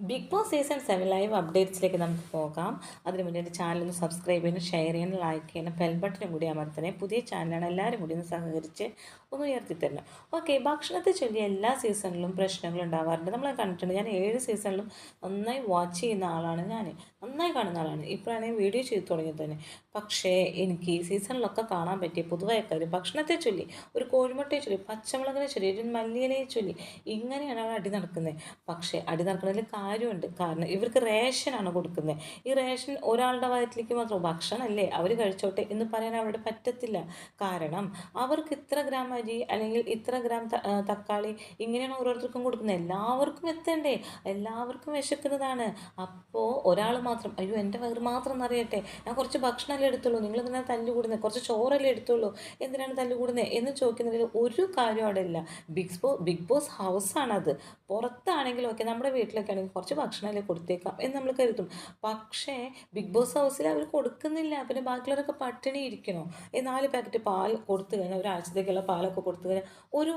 Big Boss season seven live അപ്ഡേറ്റ്സിലേക്ക് നമുക്ക് പോകാം. അതിന് മുന്നേ എന്റെ ചാനൽ ഒന്ന് സബ്സ്ക്രൈബ് ചെയ്യാനും ഷെയർ ചെയ്യാനും ലൈക്ക് ചെയ്യാനും ബെൽ ബട്ടനും കൂടി അമർത്തണേ. പുതിയ ചാനലാണ് എല്ലാവരും കൂടി ഒന്ന് സഹകരിച്ച് ഒന്ന് ഉയർത്തി തരണം. ഓക്കെ ഭക്ഷണത്തെ ചൊല്ലി എല്ലാ സീസണിലും പ്രശ്നങ്ങൾ ഉണ്ടാവാറുണ്ട്. നമ്മൾ കണ്ടിട്ടുണ്ട് ഞാൻ ഏഴ് സീസണിലും നന്നായി വാച്ച് ചെയ്യുന്ന ആളാണ് ഞാൻ നന്നായി കാണുന്ന ആളാണ്. ഇപ്പോഴാണെങ്കിൽ വീഡിയോ ചെയ്ത് തുടങ്ങിയത് തന്നെ. പക്ഷേ എനിക്ക് ഈ സീസണിലൊക്കെ കാണാൻ പറ്റിയ പൊതുവായ കാര്യം ഭക്ഷണത്തെ ചൊല്ലി ഒരു കോഴിമുട്ടയെ ചൊല്ലി പച്ചമുളകിനെ ചൊല്ലി ഒരു മല്ലിയിലയെ ചൊല്ലി ഇങ്ങനെയാണ് അവർ അടി നടക്കുന്നത് പക്ഷേ അടി നടക്കുന്നതിൽ കാര്യമുണ്ട്. കാരണം ഇവർക്ക് റേഷനാണ് കൊടുക്കുന്നത് ഈ റേഷൻ ഒരാളുടെ വയറ്റിലേക്ക് മാത്രം ഭക്ഷണമല്ലേ അവർ കഴിച്ചോട്ടെ എന്ന് പറയാൻ അവരുടെ പറ്റത്തില്ല. കാരണം അവർക്ക് ഇത്ര ഗ്രാം അരി അല്ലെങ്കിൽ ഇത്ര ഗ്രാം തക്കാളി ഇങ്ങനെയാണ് ഓരോരുത്തർക്കും കൊടുക്കുന്നത് എല്ലാവർക്കും എത്തണ്ടേ? എല്ലാവർക്കും വിശക്കുന്നതാണ്. അപ്പോൾ ഒരാൾ മാത്രം അയ്യോ എന്റെ വയറ് മാത്രം എന്നറിയട്ടെ ഞാൻ കുറച്ച് ഭക്ഷണമല്ലേ എടുത്തുള്ളൂ. നിങ്ങൾ എന്തിനാണ് തല്ലു കൂടുന്നത് കുറച്ച് ചോറല്ലേ എടുത്തുള്ളൂ. എന്തിനാണ് തല്ലു കൂടുന്നത് എന്ന് ചോദിക്കുന്നതിൽ ഒരു കാര്യം അവിടെ ഇല്ല. ബിഗ് ബോ ബിഗ് ബോസ് ഹൗസാണത് പുറത്താണെങ്കിലും ഒക്കെ നമ്മുടെ വീട്ടിലൊക്കെ ആണെങ്കിൽ കുറച്ച് ഭക്ഷണമല്ലേ കൊടുത്തേക്കാം എന്ന് നമ്മൾ കരുതും. പക്ഷേ ബിഗ് ബോസ് ഹൗസിൽ അവർ കൊടുക്കുന്നില്ല. പിന്നെ ബാക്കിയുള്ളവരൊക്കെ പട്ടിണി ഇരിക്കണോ? ഈ നാല് പാക്കറ്റ് പാൽ കൊടുത്തു കഴിഞ്ഞാൽ ഒരാഴ്ചത്തേക്കുള്ള പാലൊക്കെ കൊടുത്തു കഴിഞ്ഞാൽ ഒരു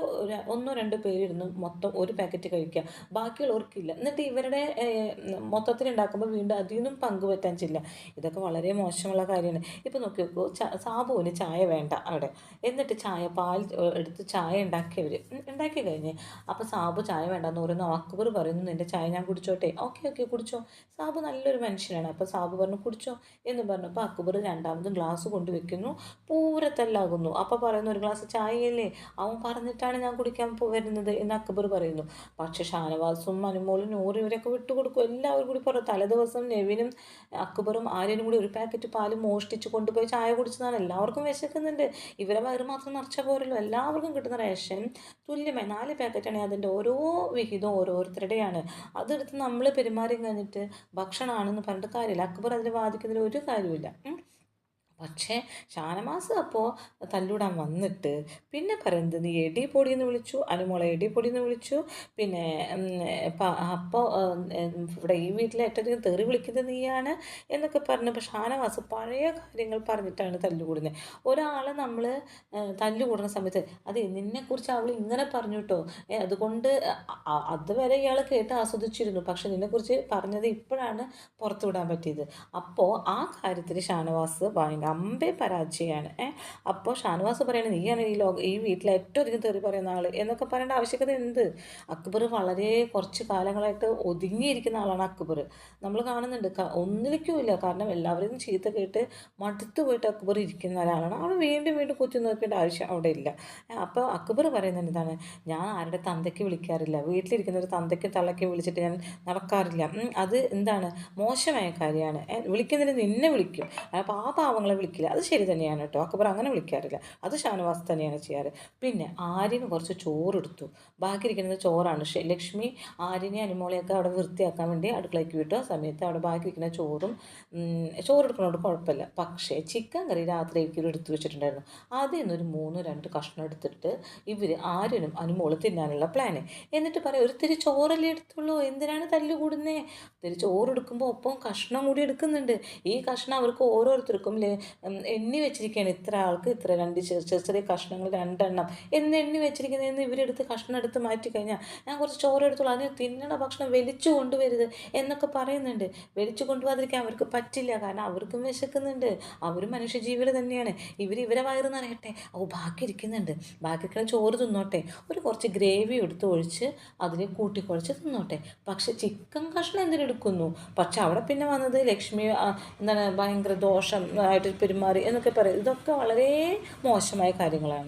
ഒന്നോ രണ്ടോ പേരിരുന്നു മൊത്തം ഒരു പാക്കറ്റ് കഴിക്കുക. ബാക്കിയുള്ളവർക്കില്ല. എന്നിട്ട് ഇവരുടെ മൊത്തത്തിൽ ഉണ്ടാക്കുമ്പോൾ വീണ്ടും അതിൽ നിന്നും പങ്കുപറ്റാൻ ചില്ല ഇതൊക്കെ വളരെ മോശമുള്ള കാര്യമാണ്. ഇപ്പോൾ നോക്കി നോക്കൂ സാബുവിന് ചായ വേണ്ട അവിടെ. എന്നിട്ട് ചായ പാൽ എടുത്ത് ചായ ഉണ്ടാക്കിയവർ ഉണ്ടാക്കി കഴിഞ്ഞ്. അപ്പോൾ സാബു ചായ വേണ്ടെന്ന് പറയുന്നു. അക്ബർ പറയുന്നു നിന്റെ ചായ ഞാൻ കുടിച്ചോട്ടെ. ഓക്കെ ഓക്കെ കുടിച്ചോ. സാബു നല്ലൊരു മനുഷ്യനാണ്. അപ്പോൾ സാബു പറഞ്ഞു കുടിച്ചോ. എന്ന് പറഞ്ഞപ്പോൾ അക്ബർ രണ്ടാമതും ഗ്ലാസ് കൊണ്ടുവയ്ക്കുന്നു പൂരത്തല്ലാകുന്നു. അപ്പോൾ പറയുന്നു ഒരു ഗ്ലാസ് ചായയല്ലേ? അവൻ പറഞ്ഞിട്ടാണ് ഞാൻ കുടിക്കാൻ വരുന്നത്. എന്ന് അക്ബർ പറയുന്നു. പക്ഷേ ഷാനവാസും അനുമോളും നൂറ് ഇവരൊക്കെ വിട്ടുകൊടുക്കും. എല്ലാവരും കൂടി പറഞ്ഞു തലേദിവസം നെവിനും അക്ബറും ആര്യനും കൂടി ഒരു പാക്കറ്റ് പാൽ മോഷ്ടിച്ച് കൊണ്ടുപോയി ചായ കുടിച്ചതാണ്. എല്ലാവർക്കും വിശക്കുന്നുണ്ട്. ഇവരെ വയറ് മാത്രം നിറച്ച പോരല്ലോ. എല്ലാവർക്കും കിട്ടുന്ന റേഷൻ തുല്യമായി നാല് പാക്കറ്റാണെങ്കിൽ അതിന്റെ ഓരോ വിഹിതം ഓരോരുത്തരുടെയാണ്. അതെടുത്ത് നമ്മൾ പെരുമാറി കഴിഞ്ഞിട്ട് ഭക്ഷണമാണെന്ന് പറഞ്ഞിട്ട് കാര്യമില്ല. അക്ബർ അതിൽ വാദിക്കുന്നതിൽ ഒരു കാര്യമില്ല പക്ഷേ ഷാനമാസ് അപ്പോൾ തല്ലൂടാൻ വന്നിട്ട് പിന്നെ പറയുന്നത് നീ എടി പൊടി എന്ന് വിളിച്ചു? അനുമോളെ എടി പൊടി എന്ന് വിളിച്ചു? പിന്നെ അപ്പോൾ ഇവിടെ ഈ വീട്ടിൽ ഏറ്റവും തെറി വിളിക്കുന്നത് നീയാണ്? എന്നൊക്കെ പറഞ്ഞപ്പോൾ ഷാനവാസ് പഴയ കാര്യങ്ങൾ പറഞ്ഞിട്ടാണ് തല്ലുകൂടുന്നത്. ഒരാളെ നമ്മൾ തല്ലുകൂടുന്ന സമയത്ത് അതെ നിന്നെക്കുറിച്ച് അവൾ ഇങ്ങനെ പറഞ്ഞു കേട്ടോ അതുകൊണ്ട് അതുവരെ ഇയാൾ കേട്ട് ആസ്വദിച്ചിരുന്നു. പക്ഷെ നിന്നെക്കുറിച്ച് പറഞ്ഞത് ഇപ്പോഴാണ് പുറത്തുവിടാൻ പറ്റിയത്. അപ്പോൾ ആ കാര്യത്തിൽ ഷാനവാസ് ഭയങ്കര അമ്പേ പരാജയമാണ് അപ്പോൾ ഷാനവാസ് പറയുന്നത് നീയാണ് ഈ ലോക ഈ വീട്ടിൽ ഏറ്റവും അധികം തെറി പറയുന്ന ആൾ എന്നൊക്കെ പറയേണ്ട ആവശ്യകത എന്ത് അക്ബർ വളരെ കുറച്ച് കാലങ്ങളായിട്ട് ഒതുങ്ങിയിരിക്കുന്ന ആളാണ് അക്ബർ. നമ്മൾ കാണുന്നുണ്ട് ഒന്നിലേക്കും ഇല്ല കാരണം എല്ലാവരെയും ചീത്ത കേട്ട് മടുത്തു പോയിട്ട് അക്ബർ ഇരിക്കുന്ന ഒരാളാണ്. അവൾ വീണ്ടും വീണ്ടും കുത്തി നോക്കേണ്ട ആവശ്യം അവിടെ ഇല്ല. അപ്പോൾ അക്ബർ പറയുന്നത് എന്താണ്? ഞാൻ ആരുടെ തന്തയ്ക്ക് വിളിക്കാറില്ല. വീട്ടിലിരിക്കുന്ന ഒരു തന്തയ്ക്കും തള്ളയ്ക്കും വിളിച്ചിട്ട് ഞാൻ നടക്കാറില്ല. അത് എന്താണ്? മോശമായ കാര്യമാണ്. വിളിക്കുന്നതിന് നിന്നെ വിളിക്കും. അപ്പോൾ ആ പാവങ്ങളെ വിളിക്കില്ല. അത് ശരി തന്നെയാണ് കേട്ടോ അക്ബർ അങ്ങനെ വിളിക്കാറില്ല. അത് ഷാനവാസ് തന്നെയാണ് ചെയ്യാറ്. പിന്നെ ആര്യന് കുറച്ച് ചോറെടുത്തു. ബാക്കി ഇരിക്കുന്നത് ചോറാണ് ലക്ഷ്മി ആര്യനെ അനുമോളെയൊക്കെ അവിടെ വൃത്തിയാക്കാൻ വേണ്ടി അടുക്കളയ്ക്ക് വിട്ടു. ആ സമയത്ത് അവിടെ ബാക്കി ഇരിക്കുന്ന ചോറും ചോറെടുക്കുന്നതുകൊണ്ട് കുഴപ്പമില്ല. പക്ഷേ ചിക്കൻ കറി രാത്രിക്ക് എടുത്തു വെച്ചിട്ടുണ്ടായിരുന്നു. ആദ്യം ഇന്നൊരു മൂന്ന് രണ്ട് കഷ്ണം എടുത്തിട്ട് ഇവർ ആര്യനും അനുമോളും തിന്നാനുള്ള പ്ലാന് എന്നിട്ട് പറയാം ഒരു തിരി ചോറല്ലേ എടുത്തുള്ളൂ. എന്തിനാണ് തല്ലുകൂടുന്നേ തിരി ചോറെടുക്കുമ്പോൾ ഒപ്പം കഷ്ണം കൂടി എടുക്കുന്നുണ്ട്. ഈ കഷ്ണം അവർക്ക് ഓരോരുത്തർക്കും എണ്ണി വെച്ചിരിക്കുകയാണ് ഇത്ര ആൾക്ക് ഇത്ര രണ്ട് ചെറിയ ചെറിയ കഷ്ണങ്ങൾ രണ്ടെണ്ണം. എന്ന് എണ്ണി വെച്ചിരിക്കുന്നതെന്ന് ഇവരെടുത്ത് കഷ്ണം എടുത്ത് മാറ്റി കഴിഞ്ഞാൽ ഞാൻ കുറച്ച് ചോറ് എടുത്തോളൂ. അതിന് തിന്നണ ഭക്ഷണം വലിച്ചു കൊണ്ടുവരുത് എന്നൊക്കെ പറയുന്നുണ്ട്. വലിച്ചു കൊണ്ടുപോകാതിരിക്കാൻ അവർക്ക് പറ്റില്ല. കാരണം അവർക്കും വിശക്കുന്നുണ്ട്. അവരും മനുഷ്യജീവികൾ തന്നെയാണ്. ഇവർ ഇവരെ വയറ് നിറയട്ടെ. ഓ ബാക്കി ഇരിക്കുന്നുണ്ട്. ബാക്കിയൊക്കെ ചോറ് തിന്നോട്ടെ. ഒരു കുറച്ച് ഗ്രേവി എടുത്ത് ഒഴിച്ച് അതിൽ കൂട്ടിക്കുഴച്ച് തിന്നോട്ടെ. പക്ഷെ ചിക്കൻ കഷ്ണം എന്തിനെടുക്കുന്നു പക്ഷെ അവിടെ പിന്നെ വന്നത് ലക്ഷ്മി എന്താണ് ഭയങ്കര ദോഷം ആയിട്ട് പെരുമാറി എന്നൊക്കെ പറയും. ഇതൊക്കെ വളരെ മോശമായ കാര്യങ്ങളാണ്.